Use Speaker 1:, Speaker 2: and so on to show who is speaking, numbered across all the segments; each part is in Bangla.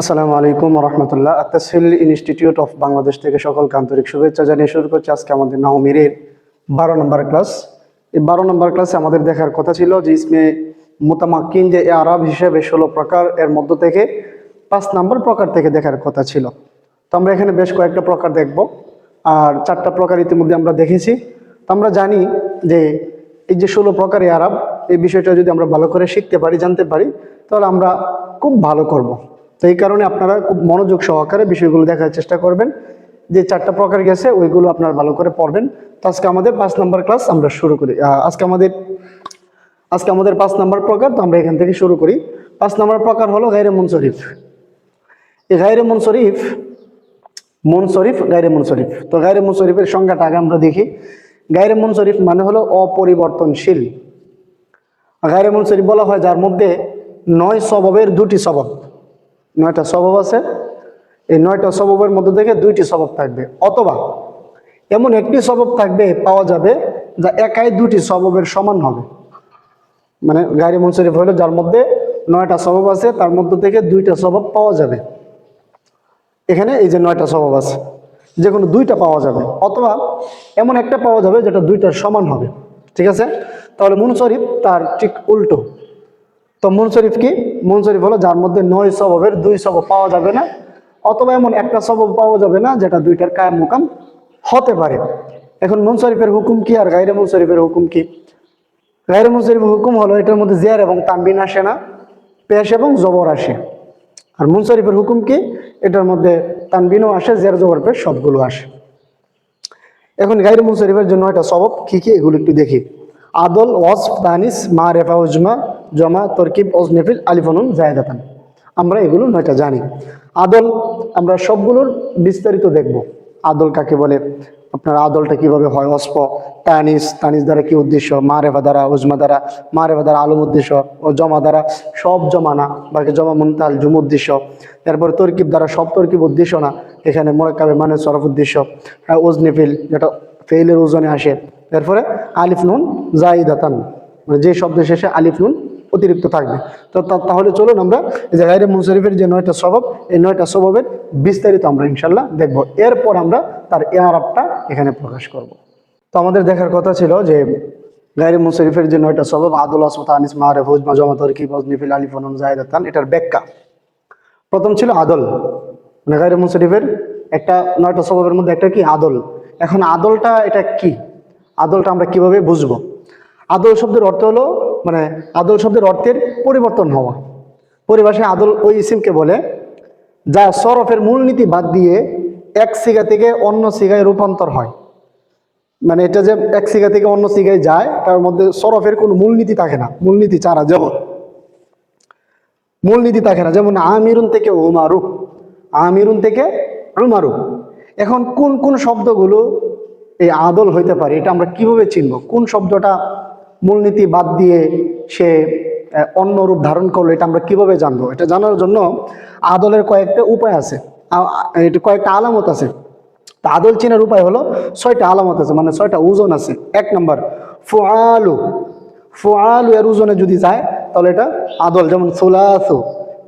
Speaker 1: আসসালামু আলাইকুম রহমতুল্লাহ আত্তাসিল ইনস্টিটিউট অফ বাংলাদেশ থেকে সকলকে আন্তরিক শুভেচ্ছা জানিয়ে শুরু করছি। আজকে আমাদের নাহমিরের বারো নম্বর ক্লাস। এই বারো নম্বর ক্লাসে আমাদের দেখার কথা ছিল যে ইসমে মোতামাক্কিন যে আরব হিসেবে ষোলো প্রকার এর মধ্য থেকে পাঁচ নম্বর প্রকার থেকে দেখার কথা ছিল। তো আমরা এখানে বেশ কয়েকটা প্রকার দেখব। আর চারটা প্রকার ইতিমধ্যে আমরা দেখেছি। তো আমরা জানি যে এই যে ষোলো প্রকার এ আরব এই বিষয়টা যদি আমরা ভালো করে শিখতে পারি, জানতে পারি, তাহলে আমরা খুব ভালো করব। তো এই কারণে আপনারা খুব মনোযোগ সহকারে বিষয়গুলো দেখার চেষ্টা করবেন। যে চারটা প্রকার গেছে, ওইগুলো আপনারা ভালো করে পড়বেন। তো আজকে আমাদের পাঁচ নম্বর ক্লাস আমরা শুরু করি। আজকে আমাদের আজকে আমাদের পাঁচ নম্বর প্রকার, তো আমরা এখান থেকে শুরু করি। পাঁচ নম্বর প্রকার হলো গাইরে মুনশরীফ এই গাইরে মুনশরীফ মুনশরীফ গাইরে মুনশরীফ তো গাইরে মুনশরীফের সংজ্ঞাটা আগে আমরা দেখি। গাইরে মুনশরীফ মানে হলো অপরিবর্তনশীল। গাইরে মুনশরীফ বলা হয় যার মধ্যে নয় স্বভাবের দুটি স্বভাব। নয়টা স্বভাব আছে। এই নয়টা স্বভাবের মধ্যে থেকে দুইটি স্বভাব থাকবে। অথবা এমন একটি স্বভাব থাকবে, পাওয়া যাবে, যা একাই দুটি স্বভাবের সমান হবে। মানে গাড়ি মুনশরীফ হলো যার মধ্যে নয়টা স্বভাব আছে, তার মধ্যে থেকে দুইটা স্বভাব পাওয়া যাবে। এখানে এই যে নয়টা স্বভাব আছে যে কোনো দুইটা পাওয়া যাবে। অথবা এমন একটা পাওয়া যাবে, যেটা দুইটার সমান হবে। ঠিক আছে? তাহলে মুনশরীফ তার ঠিক উল্টো। তো মুনশরীফ কি? মুনশরীফ হলো যার মধ্যে নয় স্বভাবের দুই স্বভাব পাওয়া যাবে না, অথবা এমন একটা স্বভাব পাওয়া যাবে না, যেটা দুইটার কায়াম মোকাম হতে পারে। এখন মুনশরীফের হুকুম কি আর গাইরে মুনশরীফের হুকুম কি? গাইরে মুনশরীফের হুকুম হলো এটার মধ্যে জের এবং তানবিন আসে না, পেশ এবং জবর আসে। আর মুনশরীফের হুকুম কি? এটার মধ্যে তানবিনও আসে জের জবর পেশ সবগুলো আসে। এখন গাইরে মুনশরীফের জন্য এটা স্বভাব, কি কি? এগুলো একটু দেখি। আদল, ওয়াসফ তানিস মা রেফা উজমা জমা তরকিব ওজনেফিল আলিফনুন জায়দাতান আমরা এগুলো নয়টা জানি। আদল আমরা সবগুলোর বিস্তারিত দেখব। আদল কাকে বলে? আপনার আদলটা কীভাবে হয়? অস্প তানিস তানিস দ্বারা কি উদ্দেশ্য? মা রেফা দ্বারা উজমা দ্বারা মা রেফা দ্বারা আলম উদ্দেশ্য ও জমা দ্বারা সব জমা না বাকি জমা মুনতাল জুম উদ্দেশ্য। তারপরে তরকিব দ্বারা সব তরকিব উদ্দেশ্য না এখানে মোরাক্কাবে মানে সরফ উদ্দেশ্য। হ্যাঁ, ওজনেফিল যেটা ফেইলের ওজনে আসে। তারপরে আলিফ নুন জাইদাতান মানে যে শব্দের শেষে আলিফ নুন অতিরিক্ত থাকবে। তো তাহলে চলুন আমরা যে গাইরে মুনশরীফের যে নয়টা স্বভাব, এই নয়টা স্বভাবের বিস্তারিত আমরা ইনশাল্লাহ দেখব। এরপর আমরা তার এআরবটা এখানে প্রকাশ করব। তো আমাদের দেখার কথা ছিল যে গাইরে মুনশরীফের যে নয়টা স্বভাব, আদুল আসমত আনিস মারে হুজমা জমা তরকি নিফিল আলিফ নুন জাইদাতান এটার ব্যাখ্যা। প্রথম ছিল আদল। মানে গাইরে মুনশরীফের একটা নয়টা স্বভাবের মধ্যে একটা কি? আদল। এখন আদলটা এটা কি? আদলটা আমরা কীভাবে বুঝব? আদল শব্দের অর্থ হলো মানে আদল শব্দের অর্থের পরিবর্তন হওয়া। পরিভাষায় আদল ওই ইসিমকে বলে, যা সরফের মূলনীতি বাদ দিয়ে এক সিগা থেকে অন্য সিগায় রূপান্তর হয়। মানে এটা যে এক সিগা থেকে অন্য সিগায় যায়, তার মধ্যে সরফের কোনো মূলনীতি থাকে না। মূলনীতি ছাড়া যেমন মূলনীতি থাকে না। যেমন আমিরুন থেকে উমারু, আমিরুন থেকে উমারু। এখন কোন কোন শব্দগুলো এই আদল হইতে পারে, এটা আমরা কীভাবে চিনব? কোন শব্দটা মূলনীতি বাদ দিয়ে সে অন্য রূপ ধারণ করল, এটা আমরা কীভাবে জানব? এটা জানার জন্য আদলের কয়েকটা উপায় আছে। এটা কয়েকটা আলামত আছে। তা আদল চেনার উপায় হলো ছয়টা আলামত আছে মানে ছয়টা ওজন আছে। এক নম্বর, ফুআলু। ফুআলু এর ওজনে যদি যায়, তাহলে এটা আদল, যেমন সোলাসু।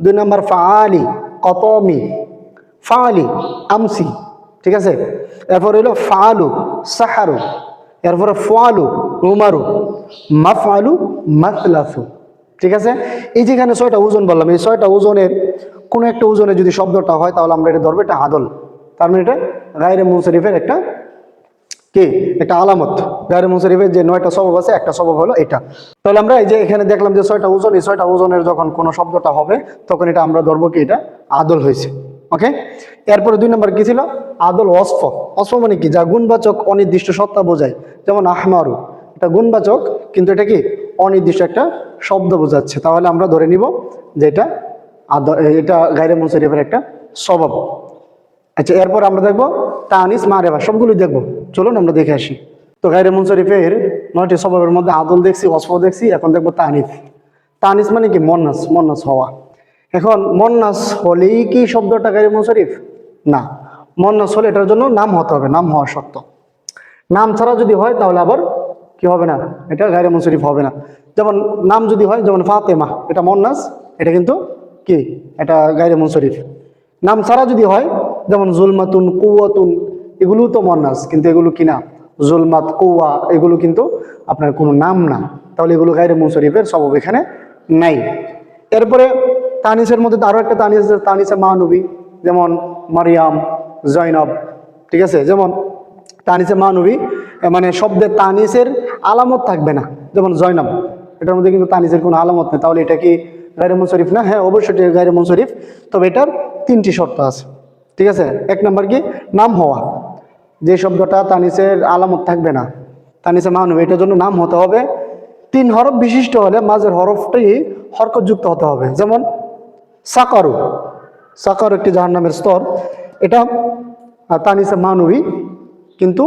Speaker 1: দুই নম্বর ফালি কতমি। ফালি আমসি। ঠিক আছে? এরপর হলো ফালু সাহারু। এরপরে ফুআলু, উমারু, মাফআলু, মাতলাসু। ঠিক আছে? এই যেখানে ছয়টা ওজন বললাম, এই ছয়টা ওজনের কোনো একটা ওজনে যদি শব্দটা হয়, তাহলে আমরা এটা ধরবো, এটা আদল তার মানে এটা গায়রে মুনসরিফের একটা কি? একটা আলামত। গায়রে মুনসরিফের যে নয়টা স্বভাব আছে, একটা স্বভাব হলো এটা। তাহলে আমরা এই যে এখানে দেখলাম যে ছয়টা ওজন, এই ছয়টা ওজনের যখন কোনো শব্দটা হবে, তখন এটা আমরা ধরবো কি? এটা আদল হয়েছে। ওকে এরপরে দুই নম্বর কি ছিল? আদল অস্ফ অস্ফ মানে কি? যা গুণবাচক অনির্দিষ্ট সত্তা বোঝায়। যেমন আহমারু। এটা গুণবাচক, কিন্তু এটা কি? অনির্দিষ্ট একটা শব্দ বোঝাচ্ছে। তাহলে আমরা ধরে নিব যে এটা এটা গাইরে মুনসরিফের একটা স্বভাব। আচ্ছা এরপর আমরা দেখব তানিস, মারেবা, সবগুলোই দেখব। চলুন আমরা দেখে আসি। তো গাইরে মুনসরিফের নয়টি স্বভাবের মধ্যে আদল দেখছি অস্ফ দেখছি, এখন দেখব তানিস। তানিস মানে কি? মন্নাস মন্নাস হওয়া। এখন মন্নাস হলেই কি শব্দটা গাইরে মুনসরিফ না। মন্নাস হলে এটার জন্য নাম হতে হবে, নাম হওয়া সত্য নাম ছাড়া যদি হয় তাহলে আবার কি হবে না? এটা গাইরে মুনসরিফ হবে না। যেমন নাম যদি হয়, যেমন ফাতেমা, এটা মন্নাস, এটা কিন্তু কি? এটা গাইরে মুনসরিফ নাম ছাড়া যদি হয়, যেমন জুলমাতুন কুয়াতুন এগুলো তো মন্নাস, কিন্তু এগুলো কি না? জুলমাত কুয়া এগুলো কিন্তু আপনার কোনো নাম না। তাহলে এগুলো গাইরে মুনসরিফের সব এখানে নাই। এরপরে তানিসের মধ্যে আরও একটা তানিস তানিসে মানবী যেমন মারিয়াম জৈনব ঠিক আছে? যেমন তানিসে মানবী মানে শব্দের তানিসের আলামত থাকবে না, যেমন জৈনব এটার মধ্যে কিন্তু তানিসের কোনো আলামত নেই। তাহলে এটা কি গাইরে মুনসরিফ না? হ্যাঁ অবশ্যই গাইরে মুনসরিফ তবে এটার তিনটি শর্ত আছে, ঠিক আছে? এক নম্বর কি? নাম হওয়া। যে শব্দটা তানিসের আলামত থাকবে না, তানিসে মানবী এটার জন্য নাম হতে হবে। তিন হরফ বিশিষ্ট হলে মাঝের হরফটি হরকতযুক্ত হতে হবে, যেমন সাকারু। সাকার একটি জাহার নামের স্তর। এটা তানিসে মানবী। কিন্তু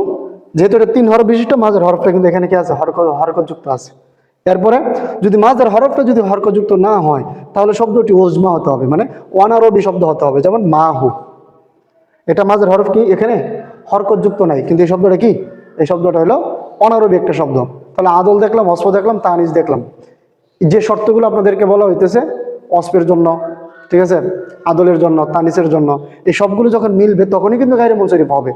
Speaker 1: যেহেতু এটা তিন হরফ বিশিষ্ট, মাঝের হরফটা কিন্তু এখানে কি আছে? হরক হরকতযুক্ত আছে। এরপরে যদি মাঝের হরফটা যদি হরকতযুক্ত না হয়, তাহলে শব্দটি ওজমা হতে হবে। মানে অনারবি শব্দ হতে হবে, যেমন মাহু। এটা মাঝের হরফ কি এখানে? হরকতযুক্ত নাই। কিন্তু এই শব্দটা কি? এই শব্দটা হলো অনারবি একটা শব্দ। তাহলে আদল দেখলাম, অস্প দেখলাম, তানিজ দেখলাম। যে শর্তগুলো আপনাদেরকে বলা হইতেছে, অস্পের জন্য ঠিক আছে? আদলের জন্য, তানিসের জন্য, এই সবগুলো যখন মিলবে, তখনই কিন্তু গাইরে মুনসরিফ হবে।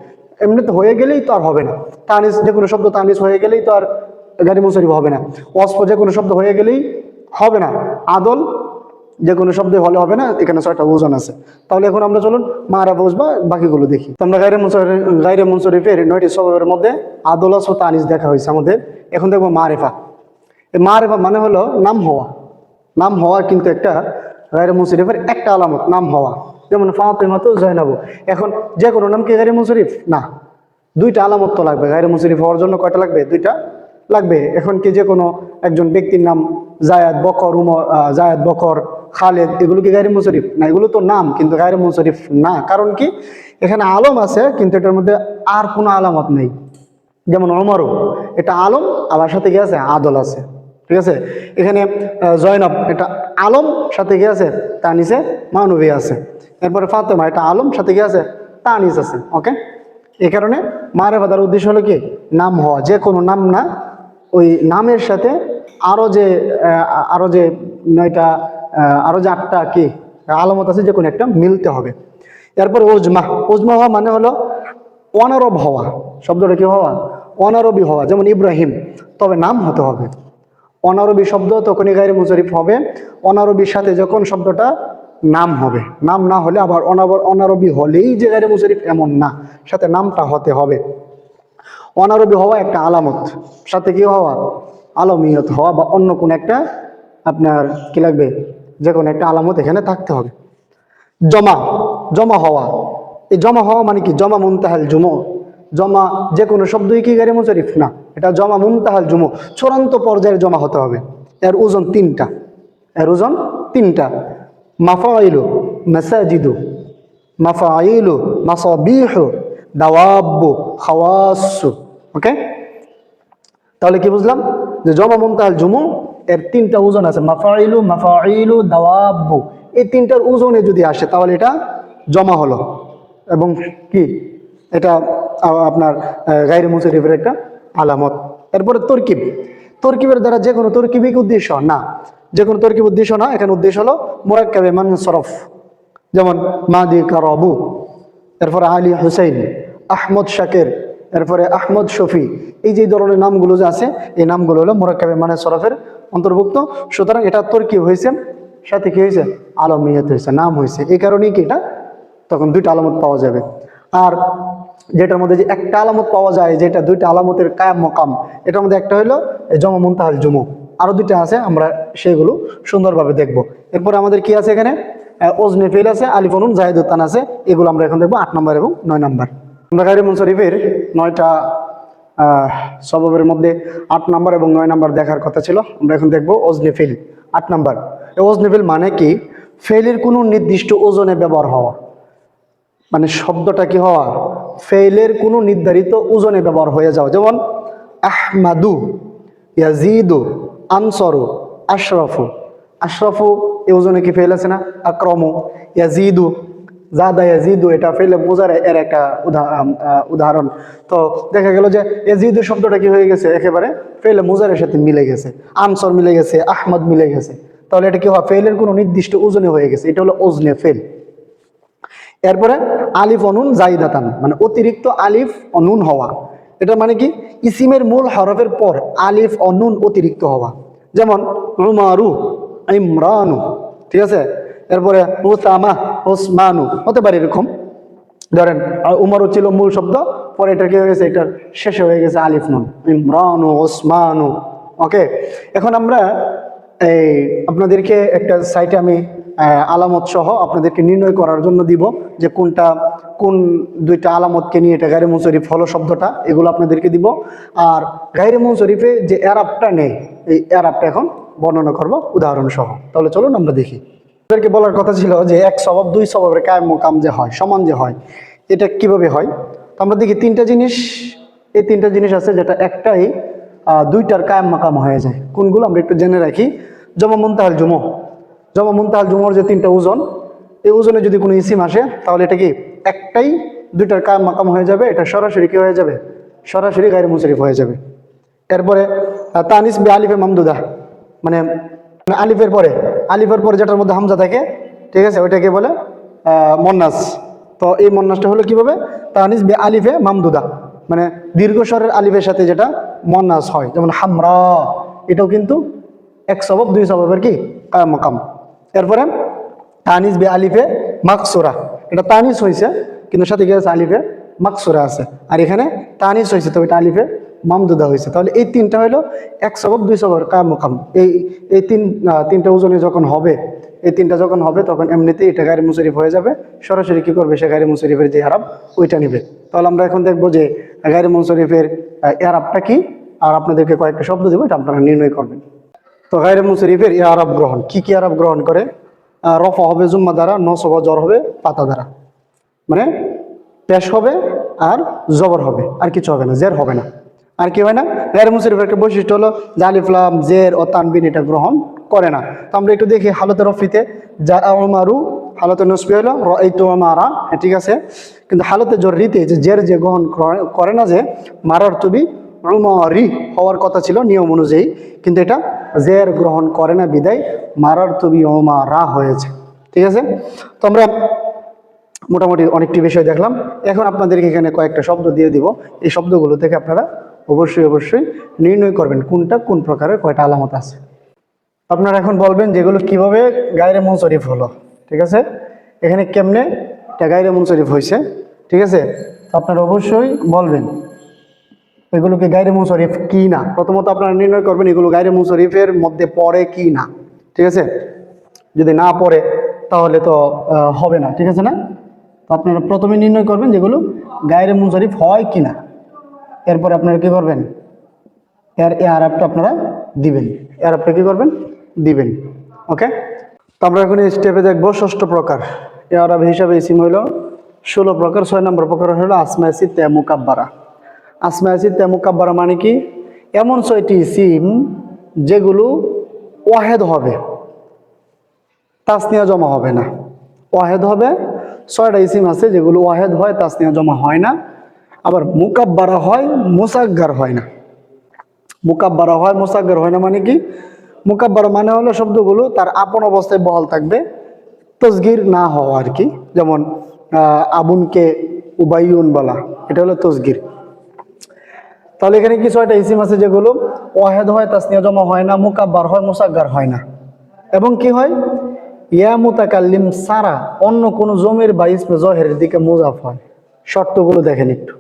Speaker 1: এমনিতে হয়ে গেলেই তো আর হবে না। তানিস, যে কোনো শব্দ তানিস হয়ে গেলেই তো আর গাইরে মুনসরিফ হবে না। অস্প যে কোনো শব্দ হয়ে গেলেই হবে না। আদল যে কোনো শব্দে হলে হবে না, এখানে ছয়টা ওজন আছে। তাহলে এখন আমরা চলুন, মারা বুঝবা বাকিগুলো দেখি। আমরা গাইরে মুনসরিফ গাইরে মুনসরিফের নয়টি স্বভাবের মধ্যে আদল ও তানিস দেখা হয়েছে আমাদের। এখন দেখব মারেফা। মারেফা মানে হলো নাম হওয়া নাম হওয়া কিন্তু একটা গাইরে মুনসরিফের একটা আলামত, নাম হওয়া। যেমন ফাতেমা তো জয়নাবু। এখন যে কোনো নাম কি গাইরে মুনসরিফ? না। দুইটা আলামত তো লাগবে। গাইরে মুনসরিফ হওয়ার জন্য কয়টা লাগবে? দুইটা লাগবে। এখন কি যে কোনো একজন ব্যক্তির নাম জায়াদ বকর উমর জায়াদ বকর, খালেদ, এগুলো কি গাইরে মুনসরিফ? না, এগুলো তো নাম, কিন্তু গাইরে মুনসরিফ না। কারণ কি? এখানে আলম আছে, কিন্তু এটার মধ্যে আর কোনো আলামত নেই। যেমন অমরও এটা আলম, আবার সাথে কি আছে? আদল আছে। ঠিক আছে? এখানে জয়নব এটা আলম, সাথে কি আছে? তানিসে মানবী আছে। এরপরে ফাতেমা, এটা আলম, সাথে কি আছে? তানিস আছে ওকে এই কারণে মারে বাদার উদ্দেশ্য হলো কি? নাম হওয়া। যে কোনো নাম না, ওই নামের সাথে আরও যে আরও যে নয়টা আরও যে আটটা কি, আলামত আছে, যে কোনো একটা মিলতে হবে। এরপর ওজমা ওজমা হওয়া মানে হলো অনারব হওয়া। শব্দটা কি হওয়া? অনারবি হওয়া। যেমন ইব্রাহিম। তবে নাম হতে হবে। অনারবি শব্দ তখনই গায়ের মুজরিফ হবে। অনারবির সাথে যখন শব্দটা নাম হবে, নাম না হলে আবার অনাবর অনারবি হলেই যে গায়ের মুজরিফ এমন না, সাথে নামটা হতে হবে। অনারবি হওয়া একটা আলামত, সাথে কি হওয়া? আলমিয়ত হওয়া বা অন্য কোন একটা আপনার কি লাগবে? যে কোনো একটা আলামত এখানে থাকতে হবে। জমা জমা হওয়া। এই জমা হওয়া মানে কি? জমা মুনতাহাল জুমো। জমা যে কোনো শব্দই কি গাড়ি মুজারিফ না। এটা জমা মুনতাহাল জুমো। চূড়ান্ত পর্যায়ে জমা হতে হবে। এর ওজন তিনটা। এর ওজন তিনটা। মাফাইলু মাসাজিদু। মাফাইলু মাসাবিহু। দাওয়াব্বু খাওয়াসু। ওকে? তাহলে কি বুঝলাম? যে জমা মুনতাহাল জুমু, এর তিনটা ওজন আছে। মাফাইলু মাফাইলু দাওয়াব্বু এই তিনটার ওজনে যদি আসে, তাহলে এটা জমা হলো। এবং কি? এটা আপনার গাইরে মুসরিফের একটা আলামত। এরপরে তরকিব। তরকিবের দ্বারা যে কোনো তরকিবিক উদ্দেশ্য? না। যে কোনো তরকিব উদ্দেশ্য না। এখানে উদ্দেশ্য হলো মোরাক্কাবে মান সরফ। যেমন মাদি কারবু। এরপরে আলী হুসাইন, আহমদ শাকের। এরপরে আহমদ শফি। এই যে ধরনের নামগুলো যে আছে, এই নামগুলো হলো মোরাক্কাবে মানে সরফের অন্তর্ভুক্ত। সুতরাং এটা তরকিব হয়েছে। সাথে কি হয়েছে? আলমিয়ত হয়েছে। নাম হয়েছে। এই কারণেই কি এটা? তখন দুইটা আলামত পাওয়া যাবে। আর যেটার মধ্যে যে একটা আলামত পাওয়া যায়, যেটা দুইটা আলামতের কায়াম মকাম, এটার মধ্যে একটা হলো জমা মুনতাহাল জুমু। আরও দুইটা আছে, আমরা সেগুলো সুন্দরভাবে দেখব। এরপর আমাদের কি আছে এখানে? ওজনে ফেল আছে আলিফনুন জাহিদুত্তান আছে, এগুলো আমরা এখন দেখব আট নম্বর এবং নয় নম্বর। আমরা গাইরে মুনসরিফের নয়টা সববের মধ্যে আট নম্বর এবং নয় নম্বর দেখার কথা ছিল, আমরা এখন দেখব ওজনে ফেল আট নম্বর। ওজনে ফেল মানে কি? ফেলের কোনো নির্দিষ্ট ওজনে ব্যবহার হওয়া। মানে শব্দটা কি হওয়া? ফেলের কোনো নির্ধারিত ওজনে ব্যবহার হয়ে যাওয়া যেমন, আহমাদু, ইয়াজিদু, আনসরু, আশরাফু। আশরাফু, এই ওজনে কি ফেল আছে না? আক্রমু। ইয়াজিদু জাদা ইয়াজিদু, এটা ফেলে বোঝার এর একটা উদা- উদাহরণ। তো দেখা গেল যে ইয়াজিদু শব্দটা কি হয়ে গেছে? একেবারে ফেলে মুজারের সাথে মিলে গেছে। আনসর মিলে গেছে, আহমদ মিলে গেছে। তাহলে এটা কি হয়? ফেলের কোনো নির্দিষ্ট ওজনে হয়ে গেছে। এটা হলো ওজনে ফেল এরপরে আলিফ অনুন জাইদাতান মানে অতিরিক্ত আলিফ অনুন হওয়া। এটা মানে কি? ইসিমের মূল হরফের পর আলিফ অনুন অতিরিক্ত হওয়া। যেমন রুমারু ইমরানু ঠিক আছে? এরপরে ওসামা ওসমানু হতে পারে এরকম। ধরেন আহ, উমরও ছিল মূল শব্দ পরে এটা কি হয়ে গেছে? এটার শেষে হয়ে গেছে আলিফ নুন। ইমরানু ওসমানু ওকে? এখন আমরা এই আপনাদেরকে একটা সাইটে আমি আলামত সহ আপনাদেরকে নির্ণয় করার জন্য দিব যে কোনটা, কোন দুইটা আলামতকে নিয়ে এটা গাইরে মুনশরীফ হলো শব্দটা, এগুলো আপনাদেরকে দিব। আর গাইরে মুনশরীফে যে অ্যারাবটা নেই, এই অ্যারাবটা এখন বর্ণনা করব উদাহরণ সহ তাহলে চলুন আমরা দেখি। আমাদেরকে বলার কথা ছিল যে এক স্বভাব, দুই স্বভাবের কায়েম মোকাম যে হয়, সমান যে হয়, এটা কীভাবে হয়? আমরা দেখি তিনটা জিনিস, এই তিনটা জিনিস আছে যেটা একটাই দুইটার কায়েম মাকাম হয়ে যায়। কোনগুলো আমরা একটু জেনে রাখি? জমা মুনতাহাল জুমো জমা মুনতাহাল জুমোর যে তিনটা ওজন, এই ওজনে যদি কোনো ইসিম আসে, তাহলে এটা কি একটাই দুইটার কায়েম মাকাম হয়ে যাবে? এটা সরাসরি কী হয়ে যাবে? সরাসরি গায়ের মুশরিফ হয়ে যাবে। এরপরে তানিস বে আলিফে মামদুদা মানে মানে আলিফের পরে আলিফের পরে যেটার মধ্যে হামজা থাকে, ঠিক আছে, ওইটাকে বলে মন্নাস। তো এই মন্নাসটা হলো কীভাবে? তানিস বে আলিফে মামদুদা মানে দীর্ঘ স্বরের আলিফের সাথে যেটা মন্নাস হয়, যেমন হামরা, এটাও কিন্তু এক সবব দুই সববের কি? কায়াম মাকাম এরপরে তানিস বে আলিফে মাকসুরা। এটা তানিস হয়েছে কিন্তু সাথে কি আছে? আলিফে মাকসুরা আছে। আর এখানে তানিস হয়েছে তো এটা আলিফে মামদুদা হয়েছে তাহলে এই তিনটা হলো এক সবব দুই সবর কায়াম মাকাম। এই এই তিন তিনটা ওজনে যখন হবে, এই তিনটা যখন হবে, তখন এমনিতেই এটা গাড়ি মুশরিফ হয়ে যাবে। সরাসরি কি করবে? সে গাড়ি মুশরিফের যে আরব ওইটা নিবে। তাহলে আমরা এখন দেখব যে গাড়ি মুশরিফের আরবটা কি? আর আপনাদেরকে কয়েকটা শব্দ দেবো, এটা আপনারা নির্ণয় করবেন। তো গাইরে মুশরিফের আরব গ্রহণ, কি কি আরব গ্রহণ করে? রফা হবে জুম্মা দ্বারা, নসব জ্বর হবে পাতা দ্বারা। মানে পেশ হবে আর জবর হবে, আর কিছু হবে না, জের হবে না। আর কি হয় না? গায়ের মুশরিফের একটা বৈশিষ্ট্য হলো যে আলিফলাম জের ও তানবিন এটা গ্রহণ করে না। তো আমরা একটু দেখি হালতে রফিতে, যা আমারু হালতে নসবি হলো এই তো মারা হ্যাঁ ঠিক আছে? কিন্তু হালতে জররিতে যে জের যে গ্রহণ করে- না যে, মারার তুবি রি হওয়ার কথা ছিল নিয়ম অনুযায়ী। কিন্তু এটা জের গ্রহণ করে না, বিদায় মারার তুবি ওমারা হয়েছে। ঠিক আছে? তো আমরা মোটামুটি অনেকটি বিষয় দেখলাম। এখন আপনাদেরকে এখানে কয়েকটা শব্দ দিয়ে দিব। এই শব্দগুলো থেকে আপনারা অবশ্যই অবশ্যই নির্ণয় করবেন কোনটা কোন প্রকারের কয়টা আলামত আছে। আপনারা এখন বলবেন যেগুলো কীভাবে গায়রে মুনসরিফ হলো। ঠিক আছে? এখানে কেমনে গায়রে মুনসরিফ হয়েছে। ঠিক আছে? আপনারা অবশ্যই বলবেন। এগুলোকে গায়রে মুনসরিফ কি না? প্রথমত আপনারা নির্ণয় করবেন এগুলো গায়রে মুনসরিফের মধ্যে পড়ে কি না। ঠিক আছে? যদি না পড়ে, তাহলে তো হবে না। ঠিক আছে না? তো আপনারা প্রথমে নির্ণয় করবেন যেগুলো গায়রে মুনসরিফ হয় কি না। এরপরে আপনারা কি করবেন? এর এ আরবটা আপনারা দিবেন। এ আরবটা কি করবেন? দিবেন। ওকে? তো আমরা এখন স্টেপে দেখব ষষ্ঠ প্রকার। এ আরব হিসাবে ইসিম হইল ষোলো প্রকার, ছয় নম্বর প্রকার হলো আসমায়াসি তেমুকাব্বারা আসমায়াসি তেমুকাব্বারা মানে কি? এমন ছয়টি সিম যেগুলো ওয়াহেদ হবে। তাসনিয়া জমা হবে না। ওয়াহেদ হবে। ছয়টা ইসিম আছে যেগুলো ওয়াহেদ হয়, তাসনিয়া জমা হয় না। আবার মুকাব্বারা হয়, মুসাগ্গার হয় না। মুকাব্বারা হয়, মুসাগ্গার হয় না মানে কি? মুকাব্বারা মানে হলো শব্দগুলো তার আপন অবস্থায় বহাল থাকবে। তসগির না হওয়া আর কি। যেমন আবুনকে উবাইউন বলা। এটা হলো তসগির। তাহলে এখানে কি ছয়টা ইসিম আছে যেগুলো? ওয়াহেদ হয়, তাসনিয়া জমা হয় না, মুকাব্বার হয়, মুসাগ্গার হয় না। এবং কি হয়? ইয়া মুতাকাল্লিম সারা, অন্য কোনো জমির বা ইসমে জহের দিকে মুজাফ হয়। শর্তগুলো দেখেন একটু।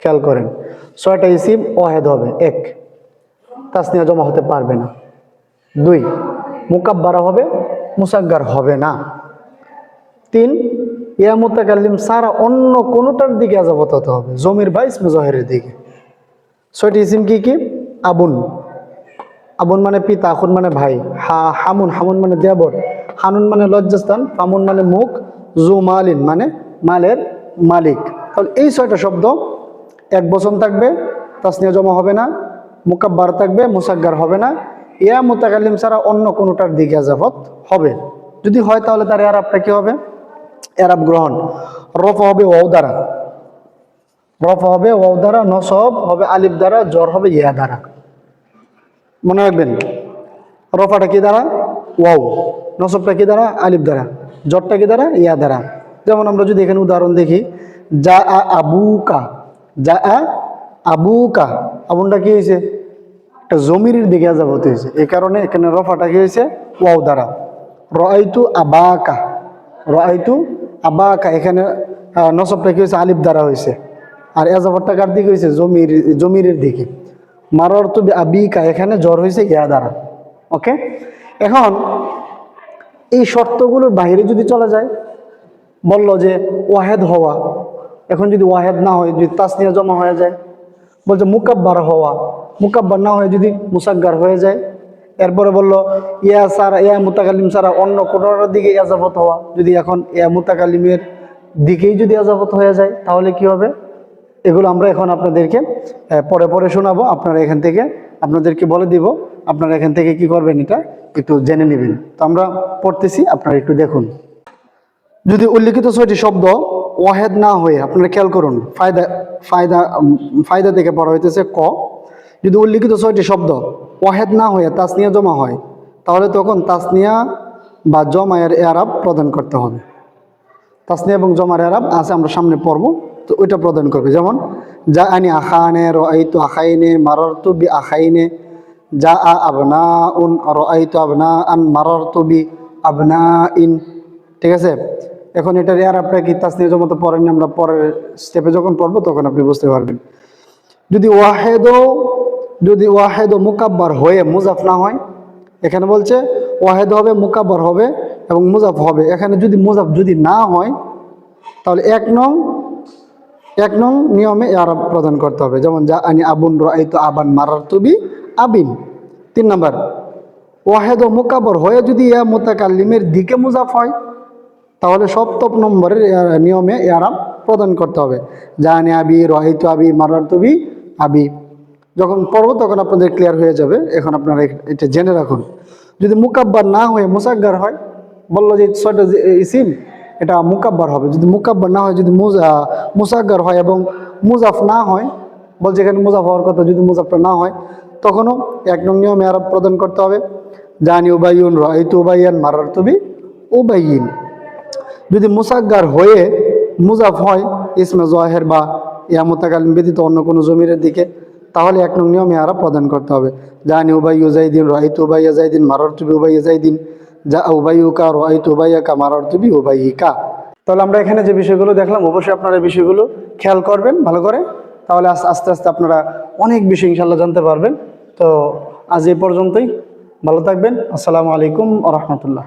Speaker 1: খেয়াল করেন। ছয়টা ইসিম ওয়াহেদ হবে। এক, তাসনিয়া জমা হতে পারবে না। দুই, মুকাব্বারা হবে, মুসাগ্গার হবে না। তিন, ইয়া মুতাকাল্লিম সারা অন্য কোনোটার দিকে আজাবত হতে হবে, জমির বা ইসমে জহেরের দিকে। ছয়টি ইসিম কি কি? আবুন। আবুন মানে পিতা, আখুন মানে ভাই। হা, হামুন হামুন মানে দেবর। হানুন মানে লজ্জাস্থান ফামুন মানে মুখ। জু মালিন মানে মালের মালিক। তাহলে এই ছয়টা শব্দ এক বচন থাকবে, তাসনিয়া জমা হবে না, মুকাব্বার থাকবে, মুসাগ্গার হবে না। ইয়া মুতাকাল্লিম ছাড়া অন্য কোনোটার দিকে আজাফত হবে। যদি হয় তাহলে তার এরাবটা কি হবে? এরাব গ্রহণ। রফ হবে ওয়াও দ্বারা। রফ হবে, ওয়াও দ্বারা নসব হবে আলিফ দ্বারা, জ্বর হবে ইয়া দ্বারা। মনে রাখবেন, রফাটা কি দ্বারা? ওয়াও। নসবটা কি দ্বারা? আলিফ দ্বারা। জটটা কি দ্বারা? ইয়া দ্বারা। যেমন আমরা যদি এখানে উদাহরণ দেখি, যা আ আবুকা, যা আ আবুকা। আবুনটা কি হয়েছে? একটা জমির দিকে আজাবত হয়েছে। এই কারণে এখানে রফাটা কি হয়েছে? ওয়াও দ্বারা। রাইতু আবাকা। রাইতু আবাকা। এখানে নসবটা কি হয়েছে? আলিফ দ্বারা হয়েছে। আর এজাবরটা কার দিকে হয়েছে জমির, জমিরের দিকে। মারর তো আবিকা, এখানে জ্বর হয়েছে ইয়া দ্বারা ওকে? এখন এই শর্তগুলোর বাইরে যদি চলে যায়, বলল যে ওয়াহেদ হওয়া, এখন যদি ওয়াহেদ না হয়, যদি তাসনিয়া জমা হয়ে যায়, বলছে মুকাব্বার হওয়া, মুকাব্বার না হয়ে যদি মুসাগ্গার হয়ে যায়, এরপরে বলল, ইয়া সারা, ইয়া মুতাকালিম সারা অন্য কোনোর দিকে এজাবত হওয়া, যদি এখন ইয়া মুতাকালিমের দিকেই যদি এজাবত হয়ে যায়, তাহলে কি হবে? এগুলো আমরা এখন আপনাদেরকে পরে পরে শোনাবো। আপনারা এখান থেকে আপনাদেরকে বলে দিব, আপনারা এখান থেকে কি করবেন এটা একটু জেনে নেবেন। তো আমরা পড়তেছি, আপনারা একটু দেখুন। যদি উল্লিখিত ছয়টি শব্দ ওয়াহেদ না হয়ে, আপনারা খেয়াল করুন, ফায়দা ফায়দা ফায়দা থেকে পড়া হইতেছে ক। যদি উল্লিখিত ছয়টি শব্দ ওয়াহেদ না হয়ে তাসনিয়া জমা হয়, তাহলে তখন তাসনিয়া বা জমায়ের এরাব প্রদান করতে হবে। তাসনিয়া এবং জমার এরাব আছে, আমরা সামনে পড়ব। তো ওইটা প্রদান করবে। যেমন যা আনি আখানে রআইতু আখাইনে মারারতু বি আখাইনে। যা আ আবনা উন রআইতু আবনা আন মারারতু বি আবনা ইন ঠিক আছে? এখন এটার এরাবটা কি তাসনিয়া জমাতে পড়েন আমরা পরের স্টেপে যখন পড়ব তখন আপনি বুঝতে পারবেন। যদি ওয়াহেদও যদি ওয়াহেদ ও মুকাব্বার হয়ে মুজাফ না হয়, এখানে বলছে ওয়াহেদ হবে, মুকাব্বার হবে এবং মুজাফ হবে। এখানে যদি মুজাফ যদি না হয়, তাহলে এক নং এক নং নিয়মে আরব প্রদান করতে হবে। যেমন, যা আনি আবুন রাইতু আবান মারার তুবি আবিন। তিন নম্বর, ওয়াহেদ ও মোকাবর হয়ে যদি ইয়া মোতাকাল্লিমের দিকে মুজাফ হয়, তাহলে সপ্তম নম্বরের নিয়মে আরাম প্রদান করতে হবে। জানি আবি রহিত আবি মারার তুবি আবি। যখন পড়ব, তখন আপনাদের ক্লিয়ার হয়ে যাবে। এখন আপনারা এটা জেনে রাখুন। যদি মুকাব্বার না হয়ে মুসাগ্গার হয়, বলল যে ছয়টা ইসিম এটা মুকাব্বার হবে। যদি মুকাব্বার না হয়, যদি মুসাগ্গার হয় এবং মুজাফ না হয় বলছে এখানে মুজাফ হওয়ার কথা, যদি মুজাফটা না হয়, তখনও এক নং নিয়মে আরব প্রদান করতে হবে। জানি উবাইন রহিত উবাইয়ান মারার তুবি উবাইন যদি মুসাগ্গার হয়ে মুজাফ হয়, ইসমে জহের বা ইয়া মোতাকালীন ব্যতীত অন্য কোনো জমিরের দিকে, তাহলে এক নং নিয়মে আরা প্রদান করতে হবে। জানি উবাই উজাইদিন রাহিত উবাইয়া জাইদিন মারর তুবি উবাইয়া জাইদিন যা উবাইউকা রাহিত উবাইয়াকা মারার তুবি উবাইকা তাহলে আমরা এখানে যে বিষয়গুলো দেখলাম, অবশ্যই আপনারা এই বিষয়গুলো খেয়াল করবেন ভালো করে। তাহলে আস্তে আস্তে আস্তে আপনারা অনেক বিষয় ইনশাল্লাহ জানতে পারবেন। তো আজ এ পর্যন্তই। ভালো থাকবেন। আসসালামু আলাইকুম রহমতুল্লাহ।